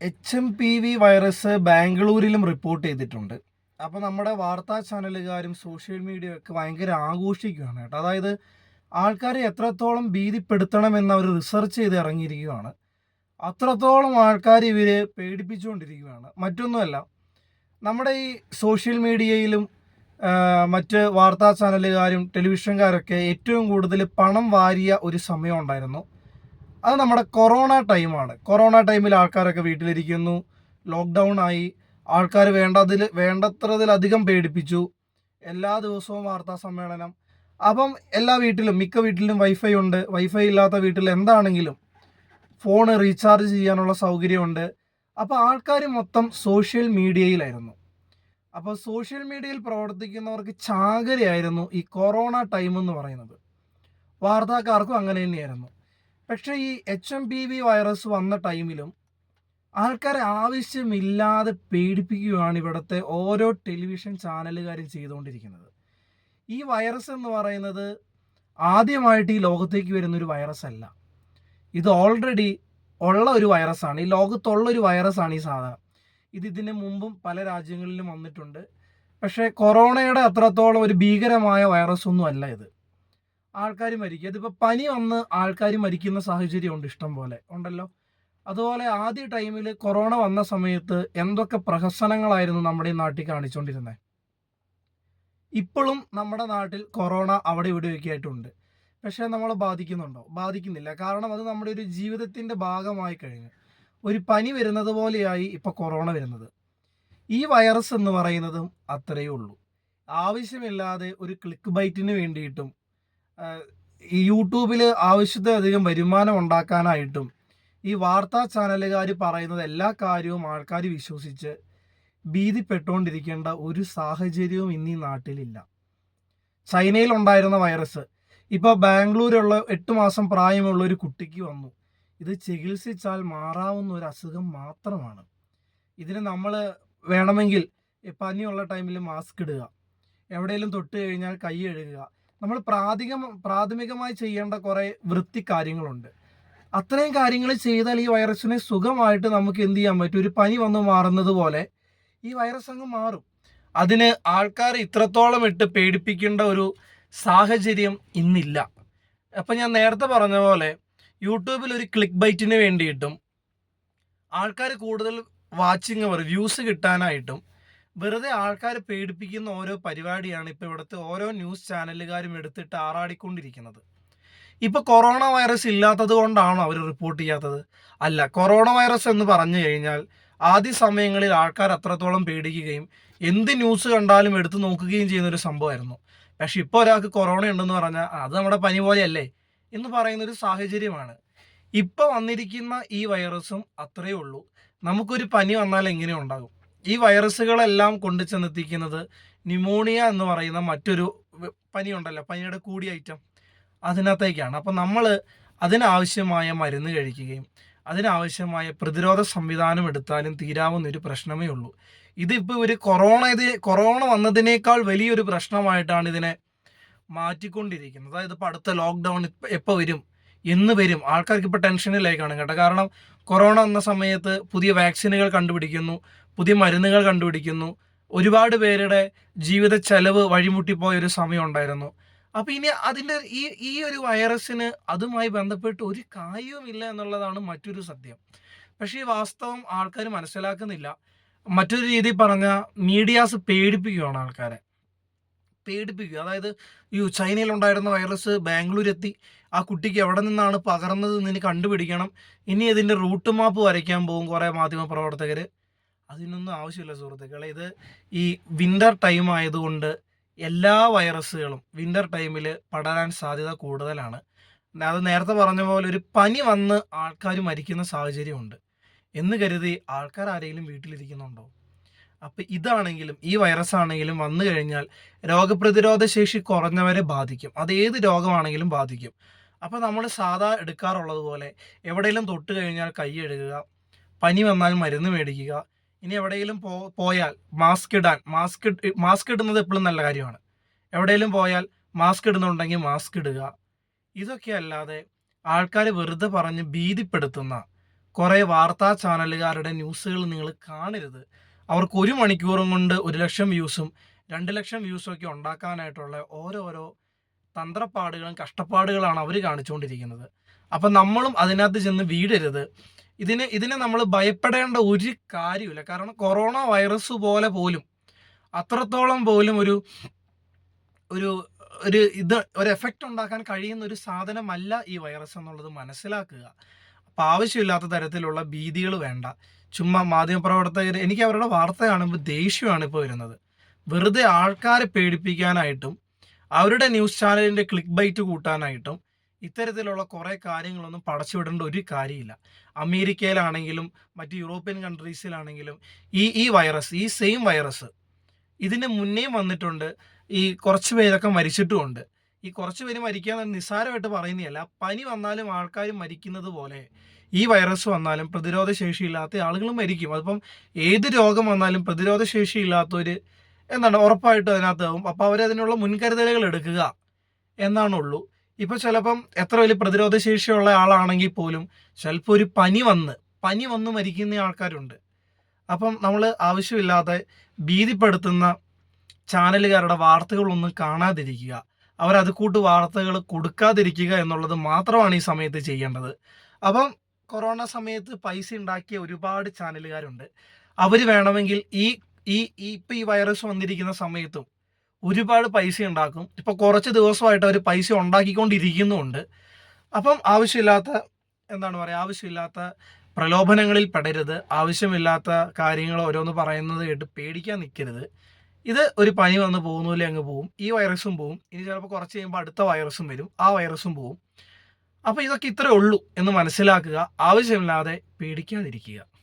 H M P V virus ബാംഗ്ലൂരിലും report ചെയ്തിട്ടുണ്ട്. അപ്പോൾ നമ്മുടെ വാർത്താ ചാനലുകാരും സോഷ്യൽ മീഡിയയൊക്കെ ഭയങ്കര ആഘോഷിക്കുകയാണ് കേട്ടോ. അതായത് ആൾക്കാരെ എത്രത്തോളം ഭീതിപ്പെടുത്തണമെന്ന് അവർ റിസർച്ച് ചെയ്ത് ഇറങ്ങിയിരിക്കുകയാണ്. അത്രത്തോളം ആൾക്കാർ ഇവർ പേടിപ്പിച്ചുകൊണ്ടിരിക്കുകയാണ്. മറ്റൊന്നുമല്ല നമ്മുടെ ഈ സോഷ്യൽ മീഡിയയിലും മറ്റ് വാർത്താ ചാനലുകാരും ടെലിവിഷൻകാരൊക്കെ ഏറ്റവും കൂടുതൽ പണം വാരിയ ഒരു സമയം ഉണ്ടായിരുന്നു. അത് നമ്മുടെ കൊറോണ ടൈമാണ്. കൊറോണ ടൈമിൽ ആൾക്കാരൊക്കെ വീട്ടിലിരിക്കുന്നു. ലോക്ക്ഡൗൺ ആയി. ആൾക്കാർ വേണ്ടതിൽ വേണ്ടത്രതിലധികം പേടിപ്പിച്ചു. എല്ലാ ദിവസവും വാർത്താ സമ്മേളനം. അപ്പം എല്ലാ വീട്ടിലും മിക്ക വീട്ടിലും വൈഫൈ ഉണ്ട്. വൈഫൈ ഇല്ലാത്ത വീട്ടിൽ എന്താണെങ്കിലും ഫോൺ റീചാർജ് ചെയ്യാനുള്ള സൗകര്യമുണ്ട്. അപ്പോൾ ആൾക്കാർ മൊത്തം സോഷ്യൽ മീഡിയയിലായിരുന്നു. അപ്പോൾ സോഷ്യൽ മീഡിയയിൽ പ്രവർത്തിക്കുന്നവർക്ക് ചാകരയായിരുന്നു ഈ കൊറോണ ടൈം എന്ന് പറയുന്നത്. വാർത്താക്കാർക്കും അങ്ങനെ തന്നെയായിരുന്നു. പക്ഷേ ഈ H M P V virus വന്ന ടൈമിലും ആൾക്കാരെ ആവശ്യമില്ലാതെ പേടിപ്പിക്കുകയാണ് ഇവിടുത്തെ ഓരോ ടെലിവിഷൻ ചാനലുകാരും ചെയ്തുകൊണ്ടിരിക്കുന്നത്. ഈ വൈറസ് എന്ന് പറയുന്നത് ആദ്യമായിട്ട് ഈ ലോകത്തേക്ക് വരുന്നൊരു വൈറസ് അല്ല. ഇത് ഓൾറെഡി ഉള്ള ഒരു വൈറസാണ് ഈ ലോകത്തുള്ള ഒരു വൈറസാണ് ഈ സാധനം. ഇത് ഇതിന് മുമ്പും പല രാജ്യങ്ങളിലും വന്നിട്ടുണ്ട്. പക്ഷേ കൊറോണയുടെ അത്രത്തോളം ഒരു ഭീകരമായ വൈറസ് ഒന്നും അല്ല ഇത്. ആൾക്കാർ മരിക്കും. ഇതിപ്പോൾ പനി വന്ന് ആൾക്കാർ മരിക്കുന്ന സാഹചര്യം ഉണ്ട് ഇഷ്ടം പോലെ. ഉണ്ടല്ലോ? അതുപോലെ ആദ്യ ടൈമിൽ കൊറോണ വന്ന സമയത്ത് എന്തൊക്കെ പ്രഹസനങ്ങളായിരുന്നു നമ്മുടെ ഈ നാട്ടിൽ കാണിച്ചുകൊണ്ടിരുന്നത് ഇപ്പോഴും നമ്മുടെ നാട്ടിൽ കൊറോണ അവിടെ ഇവിടെയൊക്കെ ആയിട്ടുണ്ട്. പക്ഷേ നമ്മളെ ബാധിക്കുന്നുണ്ടോ? ബാധിക്കുന്നില്ല. കാരണം അത് നമ്മുടെ ഒരു ജീവിതത്തിന്റെ ഭാഗമായി കഴിഞ്ഞു. ഒരു പനി വരുന്നത് പോലെയായി ഇപ്പോൾ കൊറോണ വരുന്നത്. ഈ വൈറസ് എന്ന് പറയുന്നതും അത്രയേ ഉള്ളൂ. ആവശ്യമില്ലാതെ ഒരു ക്ലിക്ക് ബൈറ്റിന് വേണ്ടിയിട്ടും ഈ യൂട്യൂബിൽ ആവശ്യത്തിലധികം വരുമാനം ഉണ്ടാക്കാനായിട്ടും ഈ വാർത്താ ചാനലുകാർ പറയുന്നത് എല്ലാ കാര്യവും ആൾക്കാർ വിശ്വസിച്ച് ഭീതിപ്പെട്ടുകൊണ്ടിരിക്കേണ്ട ഒരു സാഹചര്യവും ഇന്ന് നാട്ടിലില്ല. ചൈനയിൽ ഉണ്ടായിരുന്ന വൈറസ്. ഇപ്പോൾ ബാംഗ്ലൂരുള്ള എട്ട് മാസം പ്രായമുള്ള ഒരു കുട്ടിക്ക് വന്നു. ഇത് ചികിത്സിച്ചാൽ മാറാവുന്ന ഒരു അസുഖം മാത്രമാണ്. ഇതിന് നമ്മൾ വേണമെങ്കിൽ പനിയുള്ള ടൈമിൽ മാസ്ക് ഇടുക. എവിടെയെങ്കിലും തൊട്ട് കഴിഞ്ഞാൽ കൈ കഴുകുക. നമ്മൾ പ്രാഥമിക പ്രാഥമികമായി ചെയ്യേണ്ട കുറേ വൃത്തി കാര്യങ്ങളുണ്ട്. അത്രയും കാര്യങ്ങൾ ചെയ്താൽ ഈ വൈറസിനെ സുഖമായിട്ട് നമുക്ക് എന്ത് ചെയ്യാൻ പറ്റും? ഒരു പനി വന്ന് മാറുന്നത് പോലെ ഈ വൈറസ് അങ്ങ് മാറും. അതിന് ആൾക്കാർ ഇത്രത്തോളം ഇട്ട് പേടിപ്പിക്കേണ്ട ഒരു സാഹചര്യം ഇന്നില്ല. അപ്പം ഞാൻ നേരത്തെ പറഞ്ഞ പോലെ യൂട്യൂബിൽ ഒരു ക്ലിക്ക് ബൈറ്റിന് വേണ്ടിയിട്ടും ആൾക്കാർ കൂടുതൽ വാച്ചിങ് അവർ വ്യൂസ് കിട്ടാനായിട്ടും വെറുതെ ആൾക്കാരെ പേടിപ്പിക്കുന്ന ഓരോ പരിപാടിയാണ് ഇപ്പോൾ ഇവിടുത്തെ ഓരോ ന്യൂസ് ചാനലുകാരും എടുത്തിട്ട് ആറാടിക്കൊണ്ടിരിക്കുന്നത്. ഇപ്പോൾ കൊറോണ വൈറസ് ഇല്ലാത്തത് കൊണ്ടാണോ അവർ റിപ്പോർട്ട് ചെയ്യാത്തത്? അല്ല കൊറോണ വൈറസ് എന്ന് പറഞ്ഞു കഴിഞ്ഞാൽ ആദ്യ സമയങ്ങളിൽ ആൾക്കാർ അത്രത്തോളം പേടിക്കുകയും എന്ത് ന്യൂസ് കണ്ടാലും എടുത്തു നോക്കുകയും ചെയ്യുന്ന ഒരു സംഭവമായിരുന്നു. പക്ഷെ ഇപ്പോൾ ഒരാൾക്ക് കൊറോണ ഉണ്ടെന്ന് പറഞ്ഞാൽ അത് നമ്മുടെ പനി പോലെയല്ലേ എന്ന് പറയുന്ന ഒരു സാഹചര്യമാണ്. ഇപ്പോൾ വന്നിരിക്കുന്ന ഈ വൈറസും അത്രയേ ഉള്ളൂ. നമുക്കൊരു പനി വന്നാൽ എങ്ങനെ ഉണ്ടാകും ഈ വൈറസുകളെല്ലാം കൊണ്ടു ചെന്നെത്തിക്കുന്നത് ന്യൂമോണിയ എന്ന് പറയുന്ന മറ്റൊരു പനി ഉണ്ടല്ലോ പനിയുടെ കൂടിയ ഐറ്റം. അതിനകത്തേക്കാണ്. അപ്പം നമ്മൾ അതിനാവശ്യമായ മരുന്ന് കഴിക്കുകയും അതിനാവശ്യമായ പ്രതിരോധ സംവിധാനം എടുത്താലും തീരാവുന്ന ഒരു പ്രശ്നമേ ഉള്ളൂ. ഇതിപ്പോൾ ഒരു കൊറോണ ഇത് കൊറോണ വന്നതിനേക്കാൾ വലിയൊരു പ്രശ്നമായിട്ടാണ് ഇതിനെ മാറ്റിക്കൊണ്ടിരിക്കുന്നത്. അതായത് ഇപ്പോൾ അടുത്ത ലോക്ക്ഡൗൺ എപ്പോൾ വരും? എന്ന് വരും. ആൾക്കാർക്ക് ഇപ്പോൾ ടെൻഷനിലേക്കാണ് കേട്ടോ. കാരണം കൊറോണ വന്ന സമയത്ത് പുതിയ വാക്സിനുകൾ കണ്ടുപിടിക്കുന്നു പുതിയ മരുന്നുകൾ കണ്ടുപിടിക്കുന്നു. ഒരുപാട് പേരുടെ ജീവിത ചെലവ് വഴിമുട്ടിപ്പോയ ഒരു സമയം ഉണ്ടായിരുന്നു. അപ്പം ഇനി അതിന്റെ ഈ ഈ ഒരു വൈറസിന് അതുമായി ബന്ധപ്പെട്ട് ഒരു കാര്യവുമില്ല എന്നുള്ളതാണ് മറ്റൊരു സത്യം. പക്ഷേ ഈ വാസ്തവം ആൾക്കാർ മനസ്സിലാക്കുന്നില്ല. മറ്റൊരു രീതിയിൽ പറഞ്ഞാൽ മീഡിയാസ് പേടിപ്പിക്കുകയാണ് ആൾക്കാരെ. പേടിപ്പിക്കുക. അതായത് ഈ ചൈനയിൽ ഉണ്ടായിരുന്ന വൈറസ് ബാംഗ്ലൂർ എത്തി ആ കുട്ടിക്ക് എവിടെ നിന്നാണ് പകർന്നത് ഇനി കണ്ടുപിടിക്കണം. ഇനി ഇതിന്റെ റൂട്ട് മാപ്പ് വരയ്ക്കാൻ പോകും കുറേ മാധ്യമ പ്രവർത്തകർ അതിനൊന്നും ആവശ്യമില്ല സുഹൃത്തുക്കളെ. ഇത് ഈ വിന്റർ ടൈം ആയതുകൊണ്ട് എല്ലാ വൈറസുകളും വിന്റർ ടൈമിൽ പടരാൻ സാധ്യത കൂടുതലാണ്. അത് നേരത്തെ പറഞ്ഞ പോലെ ഒരു പനി വന്ന് ആൾക്കാർ മരിക്കുന്ന സാഹചര്യമുണ്ട്. എന്ന് കരുതി ആൾക്കാർ ആരെങ്കിലും വീട്ടിലിരിക്കുന്നുണ്ടോ? അപ്പം ഇതാണെങ്കിലും ഈ വൈറസ് ആണെങ്കിലും വന്നു കഴിഞ്ഞാൽ രോഗപ്രതിരോധ ശേഷി കുറഞ്ഞവരെ ബാധിക്കും. അത് ഏത് രോഗമാണെങ്കിലും ബാധിക്കും. അപ്പോൾ നമ്മൾ സാധാ എടുക്കാറുള്ളത് പോലെ എവിടെയെങ്കിലും തൊട്ട് കഴിഞ്ഞാൽ കൈ കഴുകുക പനി വന്നാൽ മരുന്ന് മേടിക്കുക ഇനി എവിടെയെങ്കിലും പോ പോയാൽ മാസ്ക് ഇടാൻ മാസ്ക് മാസ്ക് ഇടുന്നത് എപ്പോഴും നല്ല കാര്യമാണ്. എവിടെയെങ്കിലും പോയാൽ മാസ്ക് ഇടുന്നുണ്ടെങ്കിൽ മാസ്ക് ഇടുക. ഇതൊക്കെ അല്ലാതെ ആൾക്കാർ വെറുതെ പറഞ്ഞ് ഭീതിപ്പെടുത്തുന്ന കുറേ വാർത്താ ചാനലുകാരുടെ ന്യൂസുകൾ നിങ്ങൾ കാണരുത്. അവർക്ക് ഒരു മണിക്കൂറും കൊണ്ട് ഒരു ലക്ഷം വ്യൂസും രണ്ട് ലക്ഷം വ്യൂസും ഒക്കെ ഉണ്ടാക്കാനായിട്ടുള്ള ഓരോരോ തന്ത്രപ്പാടുകളും കഷ്ടപ്പാടുകളാണ് അവർ കാണിച്ചുകൊണ്ടിരിക്കുന്നത്. അപ്പം നമ്മളും അതിനകത്ത് ചെന്ന് വീടരുത്. ഇതിന് ഇതിനെ നമ്മൾ ഭയപ്പെടേണ്ട ഒരു കാര്യമില്ല കാരണം കൊറോണ വൈറസ് പോലെ പോലും അത്രത്തോളം പോലും ഒരു ഒരു ഒരു ഇത് ഒരു എഫക്റ്റ് ഉണ്ടാക്കാൻ കഴിയുന്ന ഒരു സാധനമല്ല ഈ വൈറസ് എന്നുള്ളത് മനസ്സിലാക്കുക. അപ്പം ആവശ്യമില്ലാത്ത തരത്തിലുള്ള ഭീതികൾ വേണ്ട. ചുമ്മാ മാധ്യമപ്രവർത്തകർ എനിക്ക് അവരുടെ വാർത്ത കാണുമ്പോൾ ദേഷ്യമാണ് ഇപ്പോൾ വരുന്നത്. വെറുതെ ആൾക്കാരെ പേടിപ്പിക്കാനായിട്ടും അവരുടെ ന്യൂസ് ചാനലിന്റെ ക്ലിക്ക് ബൈറ്റ് കൂട്ടാനായിട്ടും ഇത്തരത്തിലുള്ള കുറേ കാര്യങ്ങളൊന്നും പടച്ചുവിടേണ്ട ഒരു കാര്യമില്ല. അമേരിക്കയിലാണെങ്കിലും മറ്റ് യൂറോപ്യൻ കൺട്രീസിലാണെങ്കിലും ഈ ഈ വൈറസ് ഈ സെയിം വൈറസ് ഇതിന് മുന്നേയും വന്നിട്ടുണ്ട്. ഈ കുറച്ച് പേരൊക്കെ മരിച്ചിട്ടുമുണ്ട്. ഈ കുറച്ച് പേര് മരിക്കുക നിസ്സാരമായിട്ട് പറയുന്നതല്ല. പനി വന്നാലും ആൾക്കാർ മരിക്കുന്നത് പോലെ. ഈ വൈറസ് വന്നാലും പ്രതിരോധ ശേഷിയില്ലാത്ത ആളുകൾ മരിക്കും. അതിപ്പം ഏത് രോഗം വന്നാലും പ്രതിരോധ ശേഷി ഇല്ലാത്തവർ എന്താണ്? ഉറപ്പായിട്ട് അതിനകത്താവും. അപ്പോൾ അവരതിനുള്ള മുൻകരുതലുകൾ എടുക്കുക എന്നാണുള്ളൂ. ഇപ്പോൾ ചിലപ്പം എത്ര വലിയ പ്രതിരോധ ശേഷിയുള്ള ആളാണെങ്കിൽ പോലും ചിലപ്പോൾ ഒരു പനി വന്ന് പനി വന്ന് മരിക്കുന്ന ആൾക്കാരുണ്ട്. അപ്പം നമ്മൾ ആവശ്യമില്ലാതെ ഭീതിപ്പെടുത്തുന്ന ചാനലുകാരുടെ വാർത്തകളൊന്നും കാണാതിരിക്കുക. അവരത് കൂട്ട് വാർത്തകൾ കൊടുക്കാതിരിക്കുക എന്നുള്ളത് മാത്രമാണ് ഈ സമയത്ത് ചെയ്യേണ്ടത്. അപ്പം കൊറോണ സമയത്ത് പൈസ ഉണ്ടാക്കിയ ഒരുപാട് ചാനലുകാരുണ്ട്. അവർ വേണമെങ്കിൽ ഈ ഈ ഇപ്പം ഈ വൈറസ് വന്നിരിക്കുന്ന സമയത്തും ഒരുപാട് പൈസ ഉണ്ടാക്കും. ഇപ്പോൾ കുറച്ച് ദിവസമായിട്ട് അവർ പൈസ ഉണ്ടാക്കിക്കൊണ്ടിരിക്കുന്നുമുണ്ട് അപ്പം ആവശ്യമില്ലാത്ത എന്താണ് പറയുക ആവശ്യമില്ലാത്ത പ്രലോഭനങ്ങളിൽ പെടരുത്. ആവശ്യമില്ലാത്ത കാര്യങ്ങൾ ഓരോന്ന് പറയുന്നത് കേട്ട് പേടിക്കാൻ നിൽക്കരുത് ഇത് ഒരു പനി വന്ന് പോകുന്നില്ല അങ്ങ് പോവും. ഈ വൈറസും പോവും. ഇനി ചിലപ്പോൾ കുറച്ച് കഴിയുമ്പോൾ അടുത്ത വൈറസും വരും. ആ വൈറസും പോവും. അപ്പോൾ ഇതൊക്കെ ഇത്രയേ ഉള്ളൂ എന്ന് മനസ്സിലാക്കുക. ആവശ്യമില്ലാതെ പേടിക്കാതിരിക്കുക.